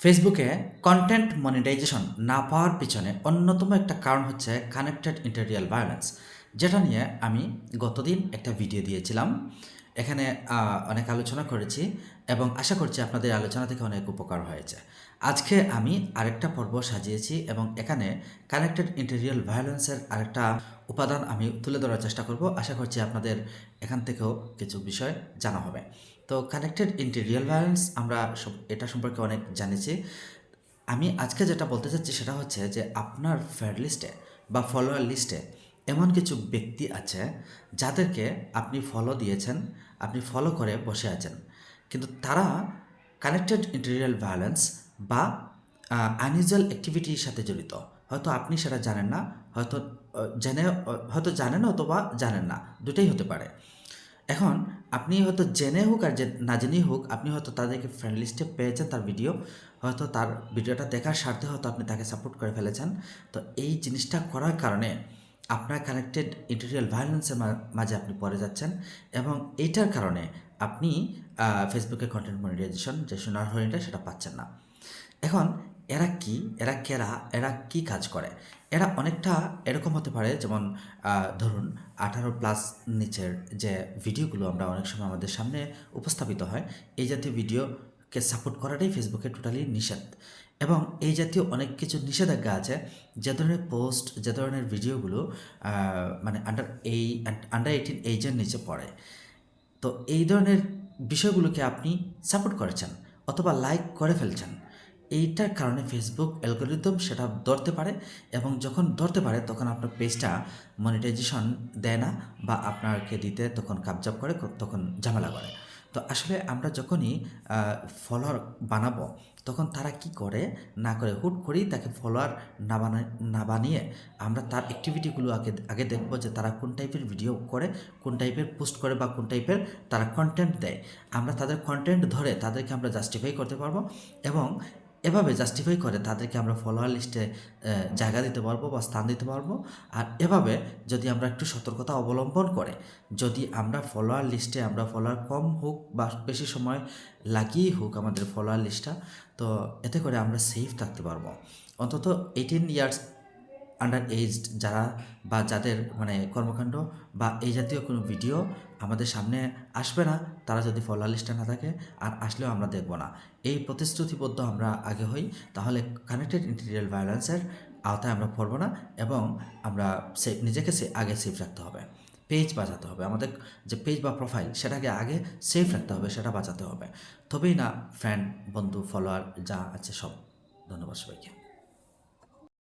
ফেসবুকে content monetization না পাওয়ার পিছনে অন্যতম একটা কারণ হচ্ছে কানেক্টেড ইন্টারিয়াল ভায়োলেন্স যেটা নিয়ে আমি গতদিন একটা ভিডিও দিয়েছিলাম। এখানে অনেক আলোচনা করেছি এবং আশা করছি আপনাদের আলোচনা থেকে অনেক উপকার হয়েছে। আজকে আমি আরেকটা পর্ব সাজিয়েছি এবং এখানে কানেক্টেড ইন্টেরিয়াল ভায়োলেন্সের আরেকটা উপাদান আমি তুলে ধরার চেষ্টা করব। আশা করছি আপনাদের এখান থেকেও কিছু বিষয় জানা হবে। তো কানেক্টেড ইন্টেরিয়াল ভায়োলেন্স আমরা এটা সম্পর্কে অনেক জানিছি। আমি আজকে যেটা বলতে চাচ্ছি সেটা হচ্ছে যে আপনার ফ্রেন্ড লিস্টে বা ফলোয়ার লিস্টে এমন কিছু ব্যক্তি আছে যাদেরকে আপনি ফলো দিয়েছেন, আপনি ফলো করে বসে আছেন। কিন্তু তারা কানেক্টেড ইন্টেরিয়াল ভায়োলেন্স বা আনইউজুয়াল অ্যাক্টিভিটির সাথে জড়িত। হয়তো আপনি সেটা জানেন না, হয়তো জেনে হয়তো জানেন অথবা জানেন না, দুটাই হতে পারে। এখন আপনি হয়তো জেনে হোক আর না জেনেই হোক, আপনি হয়তো তাদেরকে ফ্রেন্ড লিস্টে পেয়েছেন তার ভিডিও হয়তো তার ভিডিওটা দেখার স্বার্থে হয়তো আপনি তাকে সাপোর্ট করে ফেলেছেন। তো এই জিনিসটা করার কারণে আপনার কানেক্টেড ইন্টেরিয়াল ভায়োলেন্সের মাঝে আপনি পড়ে যাচ্ছেন এবং এইটার কারণে আপনি ফেসবুকে কন্টেন্ট মনিটাইজেশন যে সোনার হরিণটা সেটা পাচ্ছেন না। এখন, এরা কি? এরা কেরা? এরা কি কাজ করে? এরা অনেকটা এরকম হতে পারে, যেমন ধরুন, আঠারো প্লাস নিচের যে ভিডিওগুলো আমরা অনেক সময় আমাদের সামনে উপস্থাপিত হয়, এই জাতীয় ভিডিওকে সাপোর্ট করাটাই ফেসবুকে টোটালি নিষেধ। এবং এই জাতীয় অনেক কিছু নিষেধাজ্ঞা আছে, যে ধরনের পোস্ট যে ধরনের ভিডিওগুলো মানে আন্ডার এই আন্ডার এইটিন এইজের নিচে পড়ে। তো এই ধরনের বিষয়গুলোকে আপনি সাপোর্ট করেছেন অথবা লাইক করে ফেলছেন, এইটার কারণে ফেসবুক অ্যালগোরিদম সেটা ধরতে পারে এবং যখন ধরতে পারে, তখন আপনার পেজটা মনিটাইজেশন দেয় না বা আপনাকে দিতে তখন কাবজাব করে, তখন ঝামেলা করে। তো আসলে আমরা যখনই ফলোয়ার বানাবো, তখন তারা কি করে? না করে, হুট করেই তাকে ফলোয়ার না বানায়, না বানিয়ে আমরা তার অ্যাক্টিভিটিগুলো আগে আগে দেখব যে তারা কোন টাইপের ভিডিও করে, কোন টাইপের পোস্ট করে বা কোন টাইপের তারা কন্টেন্ট দেয়। আমরা তাদের কন্টেন্ট ধরে তাদেরকে আমরা জাস্টিফাই করতে পারব এবং এভাবে জাস্টিফাই করে তাদেরকে আমরা ফলোয়ার লিস্টে জায়গা দিতে পারব বা স্থান দিতে পারব। আর এভাবে যদি আমরা একটু সতর্কতা অবলম্বন করে, যদি আমরা ফলোয়ার লিস্টে আমরা ফলোয়ার কম হোক বা বেশি সময় লাগিয়েই হোক আমাদের ফলোয়ার লিস্টটা তো এতে করে আমরা সেফ থাকতে পারব। অন্তত এইটিন ইয়ার্স আন্ডার এজড যারা বা যাদের মানে কর্মকাণ্ড বা এই জাতীয় কোনো ভিডিও আমাদের সামনে আসবে না, তারা যদি ফলোয়ার লিস্টে না থাকে, আর আসলেও আমরা দেখব না। এই প্রতিশ্রুতিবদ্ধ আমরা আগে হই, তাহলে কানেক্টেড ইন্টেরিয়াল ভায়োলেন্সের আওতায় আমরা পড়ব না এবং আমরা সে নিজেকে সে আগে সেফ রাখতে হবে। পেজ বাঁচাতে হবে। আমাদের যে পেজ বা প্রোফাইল সেটাকে আগে সেফ রাখতে হবে, সেটা বাঁচাতে হবে। তবেই না ফ্রেন্ড বন্ধু ফলোয়ার যা আছে সব। ধন্যবাদ সবাইকে।